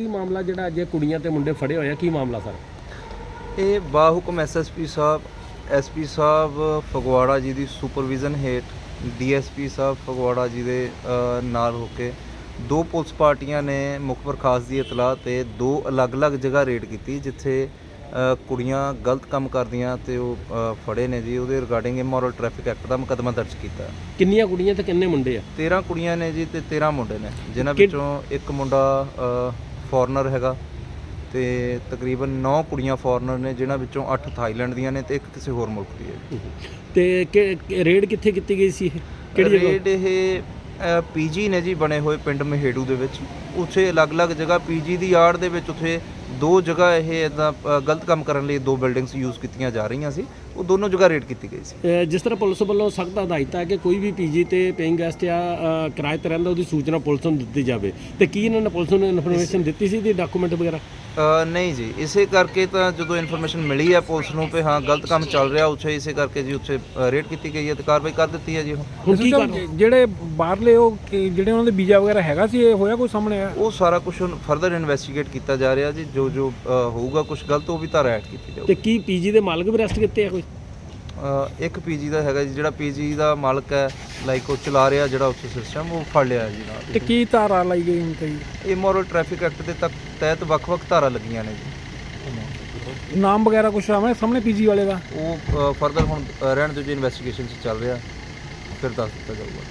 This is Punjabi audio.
ਕੀ ਮਾਮਲਾ ਜਿਹੜਾ ਅੱਜ ਇਹ ਕੁੜੀਆਂ ਤੇ ਮੁੰਡੇ ਫੜੇ ਹੋਏ ਆ? ਕੀ ਮਾਮਲਾ ਸਰ? ਇਹ ਬਾਹੁਕਮ ਐਸਐਸਪੀ ਸਾਹਿਬ ਐਸਪੀ ਸਾਹਿਬ ਫਗਵਾੜਾ ਜੀ ਦੀ ਸੁਪਰਵਿਜ਼ਨ ਹੇਠ ਡੀਐਸਪੀ ਸਾਹਿਬ ਫਗਵਾੜਾ ਜੀ ਦੇ ਅ, ਨਾਲ ਹੋ ਕੇ ਦੋ ਪੁਲਿਸ ਪਾਰਟੀਆਂ ਨੇ ਮੁਖਬਰ ਖਾਸ ਦੀ ਇਤਲਾਹ ਤੇ ਦੋ ਅਲੱਗ-ਅਲੱਗ ਜਗ੍ਹਾ ਰੇਡ ਕੀਤੀ ਜਿੱਥੇ ਅ, ਕੁੜੀਆਂ ਗਲਤ ਕੰਮ ਕਰਦੀਆਂ ਤੇ ਉਹ ਅ, ਫੜੇ ਨੇ ਜੀ। ਉਹਦੇ ਰਿਗਾਰਡਿੰਗ ਇਮੋਰਲ ਟ੍ਰੈਫਿਕ ਐਕਟ ਦਾ ਮੁਕੱਦਮਾ ਦਰਜ ਕੀਤਾ। ਕਿੰਨੀਆਂ ਕੁੜੀਆਂ ਤੇ ਕਿੰਨੇ ਮੁੰਡੇ ਆ? 13 ਕੁੜੀਆਂ ਨੇ ਜੀ ਤੇ 13 ਮੁੰਡੇ ਨੇ ਜਿਨ੍ਹਾਂ ਕਿ- ਵਿੱਚੋਂ ਇੱਕ ਮੁੰਡਾ ਫੋਰਨਰ ਹੈਗਾ ਤੇ ਤਕਰੀਬਨ 9 ਕੁੜੀਆਂ ਫੋਰਨਰ ਨੇ ਜਿਨ੍ਹਾਂ ਵਿੱਚੋਂ 8 ਥਾਈਲੈਂਡ ਦੀਆਂ ਨੇ ਤੇ ਇੱਕ ਕਿਸੇ ਹੋਰ ਮੁਲਕ ਦੀ ਹੈ ਤੇ ਰੇਡ ਕਿੱਥੇ ਕੀਤੀ ਗਈ ਸੀ ਇਹ? ਕਿਹੜੀ ਜਗ੍ਹਾ? ਰੇਡ ਇਹ ਪੀਜੀ ਨੇ ਜੀ ਬਣੇ ਹੋਏ ਪਿੰਡ ਮਹੇੜੂ ਦੇ ਵਿੱਚ। ਉੱਥੇ ਅਲੱਗ-ਅਲੱਗ ਜਗ੍ਹਾ ਪੀਜੀ ਦੀ ਆੜ ਦੇ ਵਿੱਚ ਉੱਥੇ ਦੋ ਜਗ੍ਹਾ ਇਹ ਇਦਾਂ ਗਲਤ ਕੰਮ ਕਰਨ ਲਈ ਦੋ ਬਿਲਡਿੰਗਸ ਯੂਜ਼ ਕੀਤੀਆਂ ਜਾ ਰਹੀਆਂ ਸੀ। ਉਹ ਦੋਨੋਂ ਜਗ੍ਹਾ ਰੇਡ ਕੀਤੀ ਗਈ ਸੀ। ਜਿਸ ਤਰ੍ਹਾਂ ਪੁਲਿਸ ਵੱਲੋਂ ਸਖਤ ਹਦਾਇਤ ਹੈ ਕਿ ਕੋਈ ਵੀ ਪੀਜੀ ਤੇ ਪੇਇੰਗ ਗੈਸਟ ਆ ਕਿਰਾਏ ਤੇ ਰਹਿੰਦਾ ਉਹਦੀ ਸੂਚਨਾ ਪੁਲਿਸ ਨੂੰ ਦਿੱਤੀ ਜਾਵੇ। ਤੇ ਕੀ ਇਹਨਾਂ ਨੇ ਪੁਲਿਸ ਨੂੰ ਇਨਫੋਰਮੇਸ਼ਨ ਦਿੱਤੀ ਸੀ ਦੀ ਡਾਕੂਮੈਂਟ ਵਗੈਰਾ? ਨਹੀਂ ਜੀ। ਇਸੇ ਕਰਕੇ ਤਾਂ ਜਦੋਂ ਇਨਫੋਰਮੇਸ਼ਨ ਮਿਲੀ ਹੈ ਪੁਲਿਸ ਨੂੰ ਕਿ ਹਾਂ ਗਲਤ ਕੰਮ ਚੱਲ ਰਿਹਾ ਉੱਥੇ ਇਸੇ ਕਰਕੇ ਜੀ ਉੱਥੇ ਰੇਡ ਕੀਤੀ ਗਈ ਹੈ ਤੇ ਕਾਰਵਾਈ ਕਰ ਦਿੱਤੀ ਹੈ ਜੀ ਹੁਣ। ਕੀ ਜਿਹੜੇ ਬਾਹਰਲੇ ਉਹ ਜਿਹੜੇ ਉਹਨਾਂ ਦੇ ਵੀਜ਼ਾ ਵਗੈਰਾ ਹੈਗਾ ਸੀ ਇਹ ਹੋਇਆ ਕੋਈ ਸਾਹਮਣੇ ਆਇਆ? ਉਹ ਸਾਰਾ ਕੁਝ ਫਰਦਰ ਇਨਵੈਸਟੀਗੇਟ ਕੀਤਾ ਜਾ ਰਿਹਾ ਜੀ। ਜੋ ਜੋ ਹੋਊਗਾ ਕੁਝ ਗਲਤ ਉਹ ਵੀ ਧਾਰਾ ਐਡ ਕੀਤੀ ਤੇ ਜਾਊਗੀ ਕੀ ਪੀਜੀ ਦੇ ਮਾਲਕ ਵੀ ਅਰੈਸਟ ਕੀਤੇ ਆ ਕੋਈ? ਇੱਕ ਪੀਜੀ ਦਾ ਹੈਗਾ ਜੀ ਜਿਹੜਾ ਪੀਜੀ ਦਾ ਮਾਲਕ ਹੈ ਲਾਈਕ ਉਹ ਚਲਾ ਰਿਹਾ ਜਿਹੜਾ ਉੱਥੇ ਸਿਸਟਮ ਉਹ ਫੜ ਲਿਆ ਜੀ ਨਾਲ। ਤੇ ਕੀ ਧਾਰਾ ਲਾਈ ਗਈ ਹੁਣ ਤੇ ਇਹ ਮੋਰਲ ਟ੍ਰੈਫਿਕ ਐਕਟ ਦੇ ਤੱਕ ਤਹਿਤ ਵੱਖ-ਵੱਖ ਧਾਰਾ ਲੱਗੀਆਂ ਨੇ ਜੀ। ਨਾਮ ਵਗੈਰਾ ਕੁਝ ਆਵੇਂ ਸਾਹਮਣੇ ਪੀਜੀ ਵਾਲੇ ਦਾ? ਉਹ ਫਰਦਰ ਹੁਣ ਰਹਿਣ ਦਿਓ ਜੀ ਇਨਵੈਸਟੀਗੇਸ਼ਨ ਚ ਚੱਲ ਰਿਹਾ। ਫਿਰ ਦੱਸ ਦਿੱਤਾ ਜਾਊਗਾ।